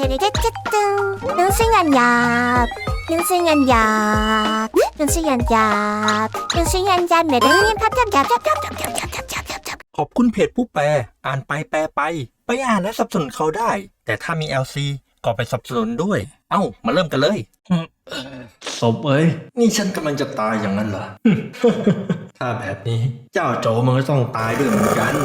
테레레떼뚱 눈승한 얍 눈승한 얍 눈승한 얍 눈승한 얍 내려오는 파탑 얍얍얍얍얍얍얍얍얍 ขอบคุณเพจผู้แปล อ่านไปแปลไป ไปอ่านและสนับสนุนเขาได้ แต่ถ้ามี LC ก็ไปสนับสนุนด้วย เอ้า มาเริ่มกันเลย ศพเอ้ย นี่ฉันกำลังจะตายอย่างนั้นเหรอ ถ้าแบบนี้ เจ้าโจมันก็ต้องตายด้วยเหมือนกัน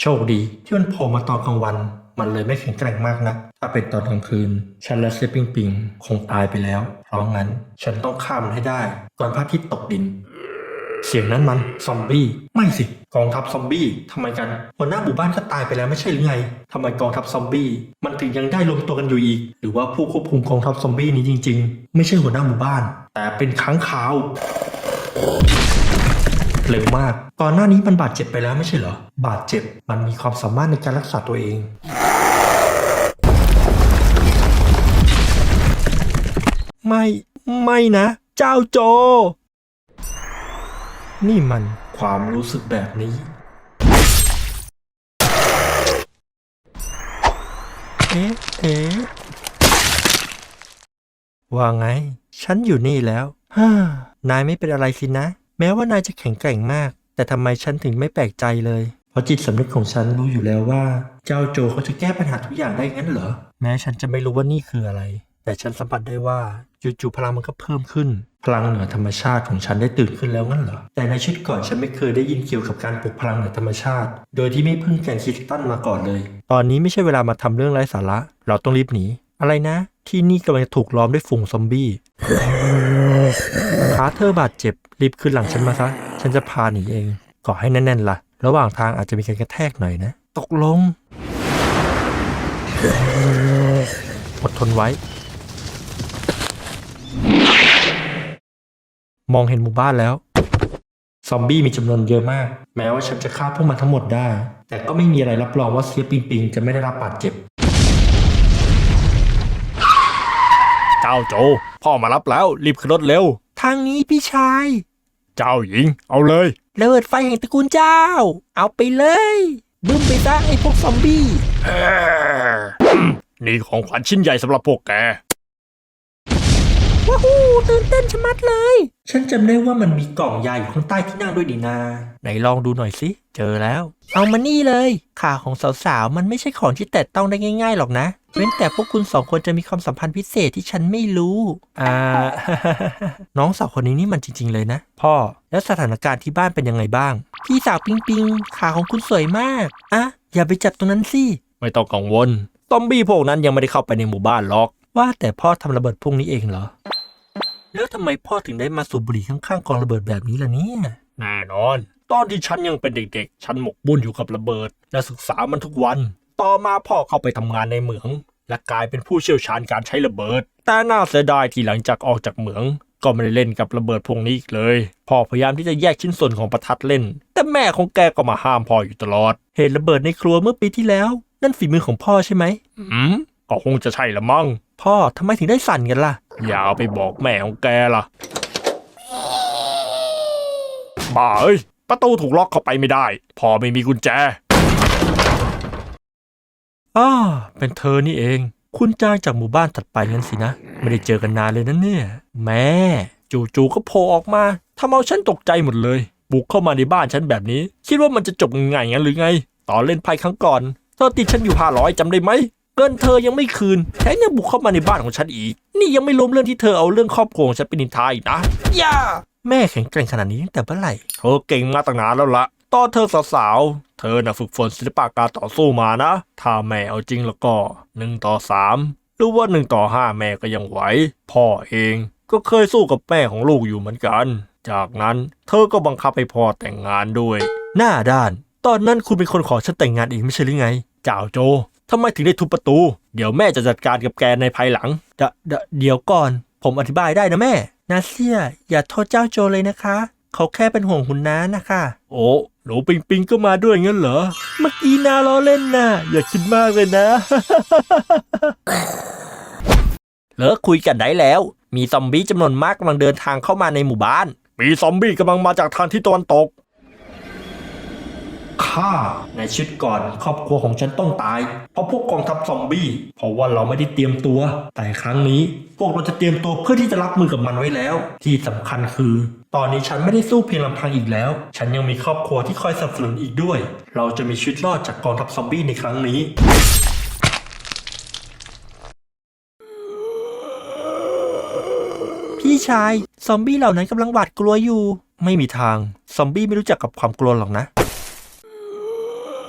โชคดีที่มันโผล่มาตอนกลางวัน มันเลยไม่แข็งแกร่งมากนะถ้าเป็นตอนกลางคืน ฉันและเซปิงปิงคงตายไปแล้ว เพราะงั้น ฉันต้องข้ามมันให้ได้ ก่อนพระอาทิตย์ตกดิน เสียงนั้นมันซอมบี้ ไม่สิ กองทัพซอมบี้ทำไมกันหัวหน้าหมู่บ้านก็ตายไปแล้วไม่ใช่หรือไงทำไมกองทัพซอมบี้ มันถึงยังได้รวมตัวกันอยู่อีก หรือว่าผู้ควบคุมกองทัพซอมบี้นี้จริง ๆ ไม่ใช่หัวหน้าหมู่บ้าน แต่เป็นค้างคาว เร็วมาก ก่อนหน้านี้มันบาดเจ็บไปแล้วไม่ใช่เหรอ บาดเจ็บมันมีความสามารถในการรักษาตัวเองไม่ ไม่นะ เจ้าโจ นี่มันความรู้สึกแบบนี้ เอ๊ะ เอ๊ะ ว่าไง ฉันอยู่นี่แล้ว ฮ่า นายไม่เป็นอะไรสินะ แม้ว่านายจะแข็งแกร่งมาก แต่ทำไมฉันถึงไม่แปลกใจเลย เพราะจิตสำนึกของฉันรู้อยู่แล้วว่า เจ้าโจเขาจะแก้ปัญหาทุกอย่างได้งั้นเหรอ แม้ฉันจะไม่รู้ว่านี่คืออะไร แต่ฉันสัมผัสได้ว่าจู่ๆพลังมันก็เพิ่มขึ้น พลังเหนือธรรมชาติของฉันได้ตื่นขึ้นแล้วงั้นเหรอ แต่ในชีวิตก่อนฉันไม่เคยได้ยินเกี่ยวกับการปลุกพลังเหนือธรรมชาติ โดยที่ไม่พึ่งแกนคริสตันมาก่อนเลย ตอนนี้ไม่ใช่เวลามาทำเรื่องไร้สาระ เราต้องรีบหนี อะไรนะ ที่นี่กำลังจะถูกล้อมด้วยฝูงซอมบี้ ขาเธอบาดเจ็บรีบขึ้นหลังฉันมาซะ ฉันจะพาหนีเองเกาะให้แน่นๆล่ะ ระหว่างทางอาจจะมีการกระแทกหน่อยนะ ตกลง อดทนไว้ มองเห็นหมู่บ้านแล้ว ซอมบี้มีจำนวนเยอะมาก แม้ว่าฉันจะฆ่าพวกมันทั้งหมดได้ แต่ก็ไม่มีอะไรรับรองว่าเสียปิงปิงจะไม่ได้รับบาดเจ็บ จ้าโจ พ่อมารับแล้วรีบขึ้นรถเร็ว ทางนี้พี่ชาย เจ้าหญิง เอาเลยระเบิดไฟแห่งตระกูลเจ้า เอาไปเลยบึ้มไปซะไอ้พวกซอมบี้ นี่ของขวัญชิ้นใหญ่สำหรับพวกแก ว้าวตื่นเต้นชะมัดเลย ฉันจำได้ว่ามันมีกล่องยาอยู่ข้างใต้ที่นั่งด้วยดีนา ไหนลองดูหน่อยสิ เจอแล้ว เอามานี่เลย ขาของสาวๆ มันไม่ใช่ของที่แตะต้องได้ง่าย ๆ หรอกนะ เว้นแต่พวกคุณสองคนจะมีความสัมพันธ์พิเศษที่ฉันไม่รู้ อ่า น้องสาวคนนี้นี่มันจริง ๆ เลยนะ พ่อ แล้วสถานการณ์ที่บ้านเป็นยังไงบ้าง พี่สาวปิงปิง ขาของคุณสวยมาก อะ อย่าไปจับตรงนั้นสิ ไม่ต้องกังวล ซอมบี้พวกนั้นยังไม่ได้เข้าไปในหมู่บ้านหรอก ว่าแต่พ่อทำระเบิดพวกนี้เองเหรอ แล้วทำไมพ่อถึงได้มาสูบบุหรี่ข้างๆกองระเบิดแบบนี้ล่ะเนี่ยแน่นอน ตอนที่ฉันยังเป็นเด็กๆ ฉันหมกบุ่นอยู่กับระเบิด และศึกษามันทุกวัน ต่อมาพ่อเข้าไปทำงานในเหมือง และกลายเป็นผู้เชี่ยวชาญการใช้ระเบิด แต่น่าเสียดายที่หลังจากออกจากเหมือง ก็ไม่ได้เล่นกับระเบิดพวกนี้อีกเลย พ่อพยายามที่จะแยกชิ้นส่วนของประทัดเล่น แต่แม่ของแกก็มาห้ามพ่ออยู่ตลอด เหตุระเบิดในครัวเมื่อปีที่แล้ว นั่นฝีมือของพ่อใช่ไหมอืมก็คงจะใช่ละมั้งพ่อทำไมถึงได้สั่นกันล่ะ อย่าเอาไปบอกแม่ของแกล่ะบ้าเอ้ย ประตูถูกล็อกเข้าไปไม่ได้ พอไม่มีกุญแจอ้าเป็นเธอนี่เอง คุณจ้างจากหมู่บ้านถัดไปงั้นสินะ ไม่ได้เจอกันนานเลยนะเนี่ย แม่ จู่ๆก็โผล่ออกมาทำเอาฉันตกใจหมดเลย บุกเข้ามาในบ้านฉันแบบนี้ คิดว่ามันจะจบง่ายๆงั้นหรือไง ตอนเล่นไพ่ครั้งก่อนเธอติดฉันอยู่ห้าร้อยจำได้ไหม เงินเธอยังไม่คืนแถมยังบุกเข้ามาในบ้านของฉันอีก นี่ยังไม่รวมเรื่องที่เธอเอาเรื่องครอบครัวของฉันเป็นนินทาอีกนะย่าแม่แข็งแกร่งขนาดนี้ตั้งแต่เมื่อไหร่เธอเก่งมาตั้งนานแล้วละตอนเธอสาวๆ เธอน่ะฝึกฝนศิลปะการต่อสู้มานะ ถ้าแม่เอาจริงแล้วก็หนึ่งต่อสามหรือว่าหนึ่งต่อห้าแม่ก็ยังไหว พ่อเองก็เคยสู้กับแม่ของลูกอยู่เหมือนกัน จากนั้นเธอก็บังคับให้พ่อแต่งงานด้วย หน้าด้าน ตอนนั้นคุณเป็นคนขอฉันแต่งงานเองไม่ใช่หรือไง เจ้าโจ ทำไมถึงได้ทุบประตู เดี๋ยวแม่จะจัดการกับแกในภายหลัง เดะเดะเดี๋ยวก่อน ผมอธิบายได้นะแม่ นาเซีย อย่าโทษเจ้าโจเลยนะคะ เขาแค่เป็นห่วงคุณน้านะคะ โอ้หนูปิงปิงก็มาด้วยงั้นเหรอ เมื่อกี้นาล้อเล่นนะอย่าคิดมากเลยนะ เลิกคุยกันได้แล้ว มีซอมบี้จำนวนมากกำลังเดินทางเข้ามาในหมู่บ้าน มีซอมบี้กำลังมาจากทางทิศตะวันตก ฆ่าในชีวิตก่อนครอบครัวของฉันต้องตาย เพราะพวกกองทัพซอมบี้ เพราะว่าเราไม่ได้เตรียมตัว แต่ครั้งนี้ พวกเราจะเตรียมตัวเพื่อที่จะรับมือกับมันไว้แล้ว ที่สำคัญคือ ตอนนี้ฉันไม่ได้สู้เพียงลำพังอีกแล้ว ฉันยังมีครอบครัวที่คอยสนับสนุนอีกด้วย เราจะมีชีวิตรอดจากกองทัพซอมบี้ในครั้งนี้พี่ชาย ซอมบี้เหล่านั้นกำลังหวาดกลัวอยู่ ไม่มีทาง ซอมบี้ไม่รู้จักกับความกลัวหรอกนะ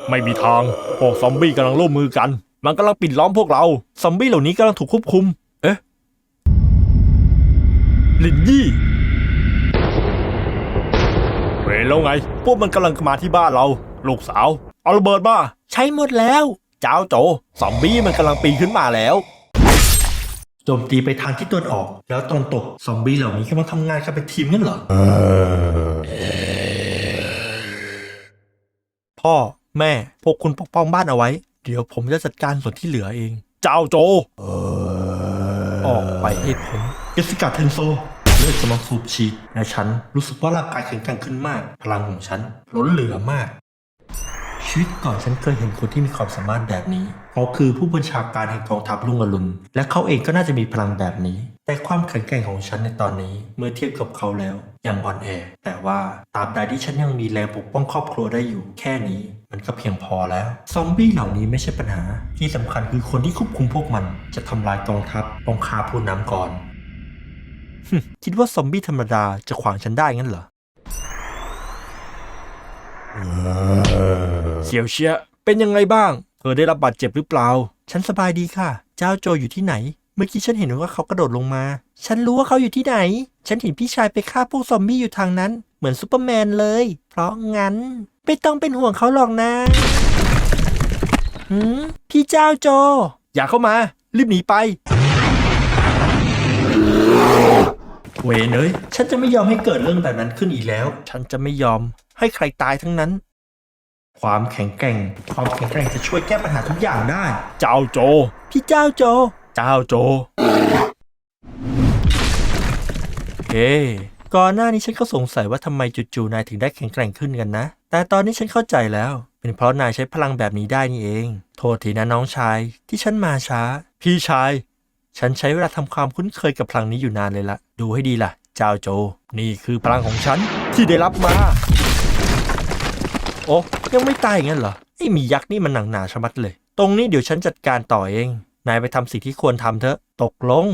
ไม่มีทาง พวกซอมบี้กำลังร่วมมือกัน มันกำลังปิดล้อมพวกเรา ซอมบี้เหล่านี้กำลังถูกควบคุม เอ๊ะ ลินยี่ เวรแล้วไง พวกมันกำลังมาที่บ้านเรา ลูกสาว เอาระเบิดมา ใช้หมดแล้ว เจ้าโจ ซอมบี้มันกำลังปีนขึ้นมาแล้วโจมตีไปทางที่ตะวันออก แล้วตะวันตก ซอมบี้เหล่านี้กำลังทำงานกันเป็นทีมงั้นเหรอ พ่อ แม่ พวกคุณปกป้องบ้านเอาไว้ เดี๋ยวผมจะจัดการส่วนที่เหลือเอง เจ้าโจ ออกไปให้พ้นเจสสิก้าเทนโซ เลือดกำลังสูบฉีดและฉัน รู้สึกว่าร่างกายแข็งแกร่งขึ้นมาก พลังของฉันล้นเหลือมาก ชีวิตก่อนฉันเคยเห็นคนที่มีความสามารถแบบนี้ เขาคือผู้บัญชาการแห่งกองทัพลุงอรุณและเขาเองก็น่าจะมีพลังแบบนี้ แต่ความแข็งแกร่งของฉันในตอนนี้เมื่อเทียบกับเขาแล้วยังอ่อนแอ แต่ว่าตราบใดที่ฉันยังมีแรงปกป้องครอบครัวได้อยู่แค่นี้มันก็เพียงพอแล้ว ซอมบี้เหล่านี้ไม่ใช่ปัญหา ที่สำคัญคือคนที่ควบคุมพวกมัน จะทำลายกองทัพต้องฆ่าผู้นำก่อน คิดว่าซอมบี้ธรรมดาจะขวางฉันได้งั้นเหรอ เสี่ยวเชียเป็นยังไงบ้าง เธอได้รับบาดเจ็บหรือเปล่า ฉันสบายดีค่ะ เจ้าโจอยู่ที่ไหน เมื่อกี้ฉันเห็นว่าเขากระโดดลงมา ฉันรู้ว่าเขาอยู่ที่ไหน ฉันเห็นพี่ชายไปฆ่าพวกซอมบี้อยู่ทางนั้น เหมือนซูเปอร์แมนเลย เพราะงั้น ไม่ต้องเป็นห่วงเขาหรอกนะหืมพี่เจ้าโจ อย่าเข้ามา รีบหนีไป เวนเอ้ยฉันจะไม่ยอมให้เกิดเรื่องแบบนั้นขึ้นอีกแล้ว ฉันจะไม่ยอมให้ใครตายทั้งนั้น ความแข็งแกร่ง ความแข็งแกร่งจะช่วยแก้ปัญหาทุกอย่างได้ เจ้าโจ พี่เจ้าโจ เจ้าโจเฮ้ก่อนหน้านี้ฉันก็สงสัยว่าทำไมจู่ๆนายถึงได้แข็งแกร่งขึ้นกันนะ แต่ตอนนี้ฉันเข้าใจแล้ว เป็นเพราะนายใช้พลังแบบนี้ได้นี่เอง โทษทีนะน้องชาย ที่ฉันมาช้า พี่ชาย ฉันใช้เวลาทำความคุ้นเคยกับพลังนี้อยู่นานเลยละ ดูให้ดีล่ะ เจ้าโจ นี่คือพลังของฉันที่ได้รับมา โอ้ยังไม่ตายอย่างนั้นเหรอไอ้หมียักษ์นี่มันหนังหนาชะมัดเลย ตรงนี้เดี๋ยวฉันจัดการต่อเอง นายไปทำสิ่งที่ควรทำเถอะ ตกลง